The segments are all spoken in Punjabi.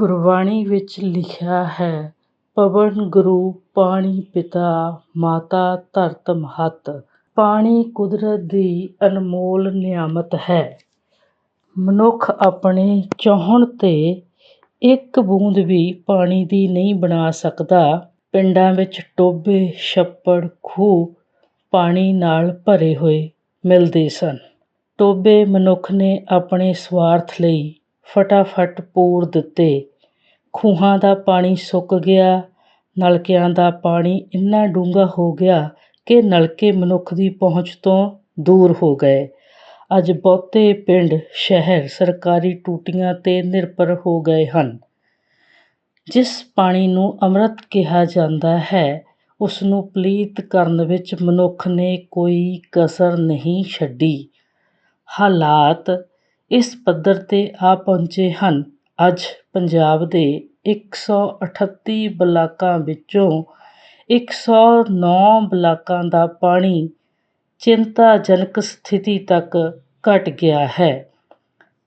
ਗੁਰਬਾਣੀ ਵਿੱਚ ਲਿਖਿਆ ਹੈ, ਪਵਨ ਗੁਰੂ, ਪਾਣੀ ਪਿਤਾ, ਮਾਤਾ ਧਰਤ ਮਹੱਤ। ਪਾਣੀ ਕੁਦਰਤ ਦੀ ਅਨਮੋਲ ਨਿਆਮਤ ਹੈ। ਮਨੁੱਖ ਆਪਣੇ ਚਾਹੁਣ ਤੇ ਇੱਕ ਬੂੰਦ ਵੀ ਪਾਣੀ ਦੀ ਨਹੀਂ ਬਣਾ ਸਕਦਾ। ਪਿੰਡਾਂ ਵਿੱਚ ਟੋਭੇ, ਛੱਪੜ, ਖੂਹ ਪਾਣੀ ਨਾਲ ਭਰੇ ਹੋਏ ਮਿਲਦੇ ਸਨ। ਟੋਭੇ ਮਨੁੱਖ ਨੇ ਆਪਣੇ ਸਵਾਰਥ ਲਈ ਫਟਾਫਟ ਪੂਰ ਦਿੱਤੇ। ਖੂਹਾਂ ਦਾ ਪਾਣੀ ਸੁੱਕ ਗਿਆ, ਨਲਕਿਆਂ ਦਾ ਪਾਣੀ ਇੰਨਾ ਡੂੰਘਾ ਹੋ ਗਿਆ ਕਿ ਨਲਕੇ ਮਨੁੱਖ ਦੀ ਪਹੁੰਚ ਤੋਂ ਦੂਰ ਹੋ ਗਏ। ਅੱਜ ਬਹੁਤੇ ਪਿੰਡ, ਸ਼ਹਿਰ, ਸਰਕਾਰੀ ਟੂਟੀਆਂ ਤੇ ਨਿਰਭਰ ਹੋ ਗਏ ਹਨ। ਜਿਸ ਪਾਣੀ ਨੂੰ ਅੰਮ੍ਰਿਤ ਕਿਹਾ ਜਾਂਦਾ ਹੈ, ਉਸ ਨੂੰ ਪਲੀਤ ਕਰਨ ਵਿੱਚ ਮਨੁੱਖ ਨੇ ਕੋਈ ਕਸਰ ਨਹੀਂ ਛੱਡੀ। ਹਾਲਾਤ ਇਸ ਪੱਧਰ ਤੇ ਆ ਪਹੁੰਚੇ ਹਨ। ਅੱਜ ਪੰਜਾਬ ਦੇ 138 ਬਲਾਕਾਂ ਵਿੱਚੋਂ 109 ਬਲਾਕਾਂ ਦਾ ਪਾਣੀ ਚਿੰਤਾਜਨਕ ਸਥਿਤੀ ਤੱਕ ਘਟ ਗਿਆ ਹੈ।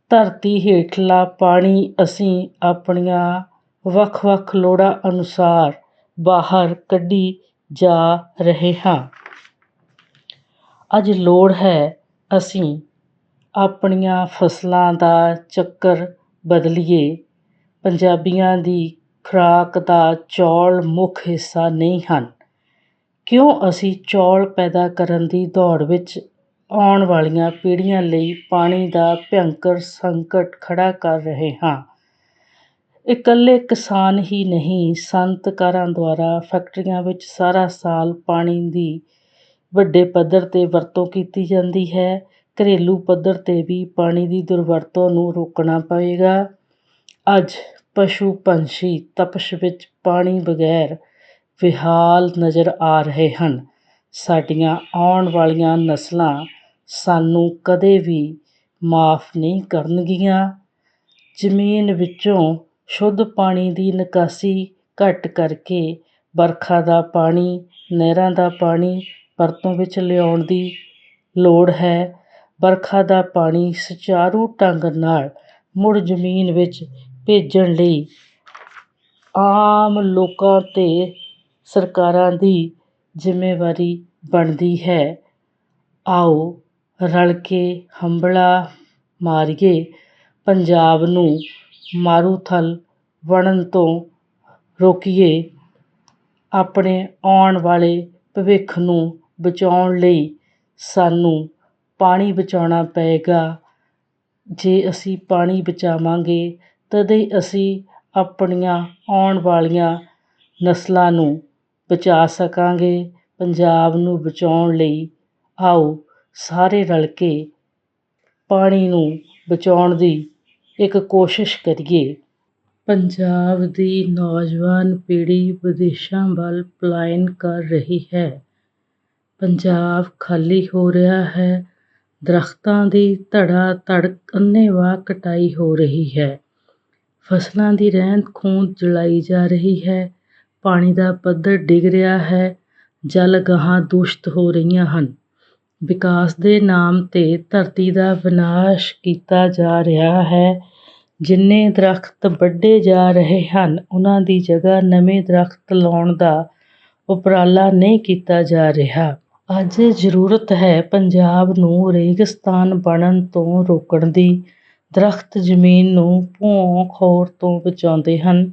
ਧਰਤੀ ਹੇਠਲਾ ਪਾਣੀ ਅਸੀਂ ਆਪਣੀਆਂ ਵੱਖ-ਵੱਖ ਲੋੜਾਂ ਅਨੁਸਾਰ ਬਾਹਰ ਕੱਢੀ ਜਾ ਰਹੇ ਹਾਂ। ਅੱਜ ਲੋੜ ਹੈ ਅਸੀਂ ਆਪਣੀਆਂ ਫਸਲਾਂ ਦਾ ਚੱਕਰ ਬਦਲੀਏ। ਪੰਜਾਬੀਆਂ ਦੀ ਖੁਰਾਕ ਦਾ ਚੌਲ ਮੁੱਖ ਹਿੱਸਾ ਨਹੀਂ ਹਨ। ਕਿਉਂ ਅਸੀਂ ਚੌਲ ਪੈਦਾ ਕਰਨ ਦੀ ਦੌੜ ਵਿੱਚ ਆਉਣ ਵਾਲੀਆਂ ਪੀੜ੍ਹੀਆਂ ਲਈ ਪਾਣੀ ਦਾ ਭਿਅੰਕਰ ਸੰਕਟ ਖੜ੍ਹਾ ਕਰ ਰਹੇ ਹਾਂ? ਇਕੱਲੇ ਕਿਸਾਨ ਹੀ ਨਹੀਂ ਸਨਅਤਕਾਰਾਂ ਦੁਆਰਾ ਫੈਕਟਰੀਆਂ ਵਿੱਚ ਸਾਰਾ ਸਾਲ ਪਾਣੀ ਦੀ ਵੱਡੇ ਪੱਧਰ ਤੇ ਵਰਤੋਂ ਕੀਤੀ ਜਾਂਦੀ ਹੈ। ਘਰੇਲੂ ਪੱਧਰ ਤੇ ਵੀ ਪਾਣੀ ਦੀ ਦੁਰਵਰਤੋਂ ਨੂੰ ਰੋਕਣਾ ਪਵੇਗਾ। ਅੱਜ ਪਸ਼ੂ ਪੰਛੀ ਤਪਸ਼ ਵਿੱਚ ਪਾਣੀ ਬਗੈਰ ਵਿਹਾਲ ਨਜ਼ਰ ਆ ਰਹੇ ਹਨ। ਸਾਡੀਆਂ ਆਉਣ ਵਾਲੀਆਂ ਨਸਲਾਂ ਸਾਨੂੰ ਕਦੇ ਵੀ ਮਾਫ਼ ਨਹੀਂ ਕਰਨਗੀਆਂ। ਜ਼ਮੀਨ ਵਿੱਚੋਂ ਸ਼ੁੱਧ ਪਾਣੀ ਦੀ ਨਿਕਾਸੀ ਘੱਟ ਕਰਕੇ ਵਰਖਾ ਦਾ ਪਾਣੀ, ਨਹਿਰਾਂ ਦਾ ਪਾਣੀ ਵਰਤੋਂ ਵਿੱਚ ਲਿਆਉਣ ਦੀ ਲੋੜ ਹੈ। ਵਰਖਾ ਦਾ ਪਾਣੀ ਸੁਚਾਰੂ ਢੰਗ ਨਾਲ ਮੁੜ ਜ਼ਮੀਨ ਵਿੱਚ ਭੇਜਣ ਲਈ ਆਮ ਲੋਕਾਂ ਤੇ ਸਰਕਾਰਾਂ ਦੀ ਜ਼ਿੰਮੇਵਾਰੀ ਬਣਦੀ ਹੈ। ਆਓ ਰਲ ਕੇ ਹੰਭਲਾ ਮਾਰੀਏ। ਪੰਜਾਬ ਨੂੰ ਮਾਰੂਥਲ ਬਣਨ ਤੋਂ ਰੋਕੀਏ। ਆਪਣੇ ਆਉਣ ਵਾਲੇ ਭਵਿੱਖ ਨੂੰ ਬਚਾਉਣ ਲਈ ਸਾਨੂੰ ਪਾਣੀ ਬਚਾਉਣਾ ਪਏਗਾ। ਜੇ ਅਸੀਂ ਪਾਣੀ ਬਚਾਵਾਂਗੇ, ਤਦੇ ਅਸੀਂ ਆਪਣੀਆਂ ਆਉਣ ਵਾਲੀਆਂ ਨਸਲਾਂ ਨੂੰ ਬਚਾ ਸਕਾਂਗੇ। ਪੰਜਾਬ ਨੂੰ ਬਚਾਉਣ ਲਈ ਆਓ ਸਾਰੇ ਰਲ ਕੇ ਪਾਣੀ ਨੂੰ ਬਚਾਉਣ ਦੀ ਇੱਕ ਕੋਸ਼ਿਸ਼ ਕਰੀਏ। ਪੰਜਾਬ ਦੀ ਨੌਜਵਾਨ ਪੀੜ੍ਹੀ ਵਿਦੇਸ਼ਾਂ ਵੱਲ ਪਲਾਇਨ ਕਰ ਰਹੀ ਹੈ। ਪੰਜਾਬ ਖਾਲੀ ਹੋ ਰਿਹਾ ਹੈ। ਦਰੱਖਤਾਂ ਦੀ ਧੜਾ ਧੜ ਅੰਨ੍ਹੇਵਾਹ ਕਟਾਈ ਹੋ ਰਹੀ ਹੈ। ਫਸਲਾਂ ਦੀ ਰਹਿੰਦ ਖੂੰਹਦ ਜਲਾਈ ਜਾ ਰਹੀ ਹੈ। ਪਾਣੀ ਦਾ ਪੱਧਰ ਡਿੱਗ ਰਿਹਾ ਹੈ। ਜਲ ਗਾਹਾਂ ਦੂਸ਼ਿਤ ਹੋ ਰਹੀਆਂ ਹਨ। ਵਿਕਾਸ ਦੇ ਨਾਮ ਤੇ ਧਰਤੀ ਦਾ ਵਿਨਾਸ਼ ਕੀਤਾ ਜਾ ਰਿਹਾ ਹੈ। ਜਿੰਨੇ ਦਰੱਖਤ ਵੱਢੇ ਜਾ ਰਹੇ ਹਨ ਉਹਨਾਂ ਦੀ ਜਗ੍ਹਾ ਨਵੇਂ ਦਰੱਖਤ ਲਾਉਣ ਦਾ ਉਪਰਾਲਾ ਨਹੀਂ ਕੀਤਾ ਜਾ ਰਿਹਾ। ਅੱਜ ਜ਼ਰੂਰਤ ਹੈ ਪੰਜਾਬ ਨੂੰ ਰੇਗਿਸਤਾਨ ਬਣਨ ਤੋਂ ਰੋਕਣ ਦੀ। ਦਰੱਖਤ ਜ਼ਮੀਨ ਨੂੰ ਭੂਆਂ ਖੋਰ ਤੋਂ ਬਚਾਉਂਦੇ ਹਨ।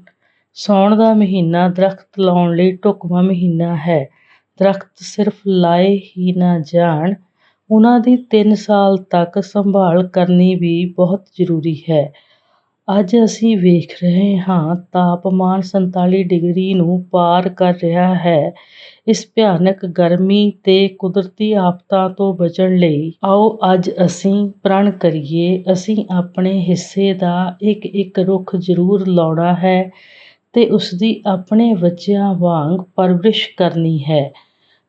ਸਾਉਣ ਦਾ ਮਹੀਨਾ ਦਰੱਖਤ ਲਾਉਣ ਲਈ ਢੁਕਵਾਂ ਮਹੀਨਾ ਹੈ। ਦਰੱਖਤ ਸਿਰਫ ਲਾਏ ਹੀ ਨਾ ਜਾਣ ਉਹਨਾਂ ਦੀ ਤਿੰਨ ਸਾਲ ਤੱਕ ਸੰਭਾਲ ਕਰਨੀ ਵੀ ਬਹੁਤ ਜ਼ਰੂਰੀ ਹੈ। ਅੱਜ ਅਸੀਂ ਵੇਖ ਰਹੇ ਹਾਂ ਤਾਪਮਾਨ ਸੰਤਾਲੀ ਡਿਗਰੀ ਨੂੰ ਪਾਰ ਕਰ ਰਿਹਾ ਹੈ। ਇਸ ਭਿਆਨਕ ਗਰਮੀ ਤੇ ਕੁਦਰਤੀ ਆਫ਼ਤਾਂ ਤੋਂ ਬਚਣ ਲਈ ਆਓ ਅੱਜ ਅਸੀਂ ਪ੍ਰਣ ਕਰੀਏ। ਅਸੀਂ ਆਪਣੇ ਹਿੱਸੇ ਦਾ ਇੱਕ ਇੱਕ ਰੁੱਖ ਜ਼ਰੂਰ ਲਾਉਣਾ ਹੈ ਤੇ ਉਸਦੀ ਆਪਣੇ ਬੱਚਿਆਂ ਵਾਂਗ ਪਰਵਰਿਸ਼ ਕਰਨੀ ਹੈ।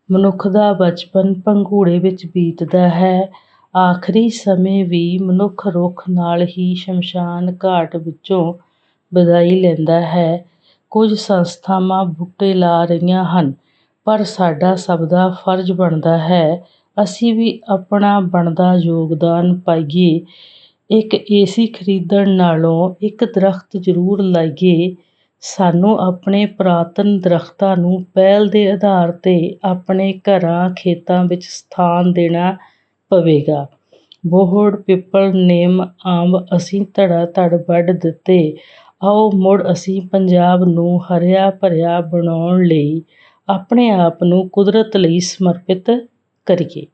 ਮਨੁੱਖ ਦਾ ਬਚਪਨ ਪੰਘੂੜੇ ਵਿੱਚ ਬੀਤਦਾ ਹੈ। ਆਖਰੀ ਸਮੇਂ ਵੀ ਮਨੁੱਖ ਰੁੱਖ ਨਾਲ ਹੀ ਸ਼ਮਸ਼ਾਨ ਘਾਟ ਵਿੱਚੋਂ ਵਿਦਾਈ ਲੈਂਦਾ ਹੈ। ਕੁਝ ਸੰਸਥਾਵਾਂ ਬੂਟੇ ਲਾ ਰਹੀਆਂ ਹਨ, ਪਰ ਸਾਡਾ ਸਭ ਦਾ ਫਰਜ਼ ਬਣਦਾ ਹੈ। ਅਸੀਂ ਵੀ ਆਪਣਾ ਬਣਦਾ ਯੋਗਦਾਨ ਪਾਈਏ। ਇੱਕ ਏਸੀ ਖਰੀਦਣ ਨਾਲੋਂ ਇੱਕ ਦਰੱਖਤ ਜ਼ਰੂਰ ਲਾਈਏ। ਸਾਨੂੰ ਆਪਣੇ ਪੁਰਾਤਨ ਦਰੱਖਤਾਂ ਨੂੰ ਪਹਿਲ ਦੇ ਆਧਾਰ 'ਤੇ ਆਪਣੇ ਘਰਾਂ ਖੇਤਾਂ ਵਿੱਚ ਸਥਾਨ ਦੇਣਾ ਪਵੇਗਾ। ਬੋਹੜ, ਪਿੱਪਲ, ਨਿੰਮ ਅੰਬ ਅਸੀਂ ਧੜਾ ਧੜ ਵੱਢ ਦਿੱਤੇ। ਆਓ ਮੁੜ ਅਸੀਂ ਪੰਜਾਬ ਨੂੰ ਹਰਿਆ ਭਰਿਆ ਬਣਾਉਣ ਲਈ ਆਪਣੇ ਆਪ ਨੂੰ ਕੁਦਰਤ ਲਈ ਸਮਰਪਿਤ ਕਰੀਏ।